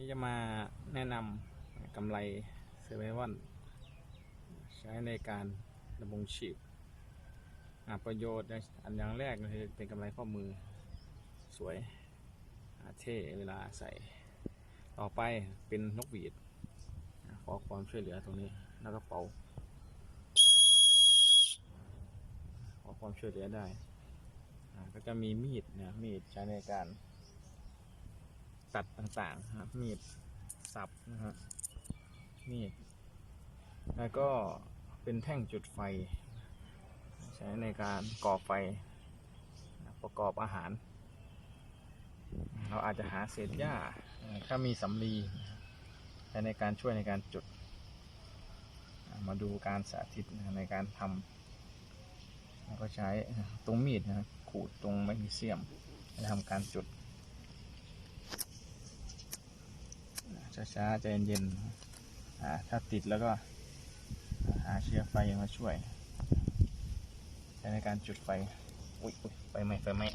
นี่จะมาแนะนำกำไรเซเว่นใช้ในการดำรงชีพอ่าประโยชน์อันอย่างแรกคือเป็นกำไรข้อมือสวยเท่เวลาใส่ต่อไปเป็นนกหวีด ขอความช่วยเหลือตรงนี้แล้วก็เป่าขอความช่วยเหลือได้ก็จะมีมีดนะมีดใช้ในการ ตัดต่างๆนะครับมีดสับนะฮะมีดแล้วก็เป็นแท่งจุดไฟ ใช้ในการก่อไฟประกอบอาหาร เราอาจจะหาเศษหญ้าถ้ามีสำลีใช้ในการช่วยในการจุด มาดูการสาธิตในการทำแล้วก็ใช้ตรงมีดนะขูดตรงแมกนีเซียมทำการจุด ช้าๆใจเย็นๆถ้าติดแล้วก็หาเชื้อไฟมาช่วย ใช้ในการจุดไฟ อุ้ยไฟไหม้ไฟไหม้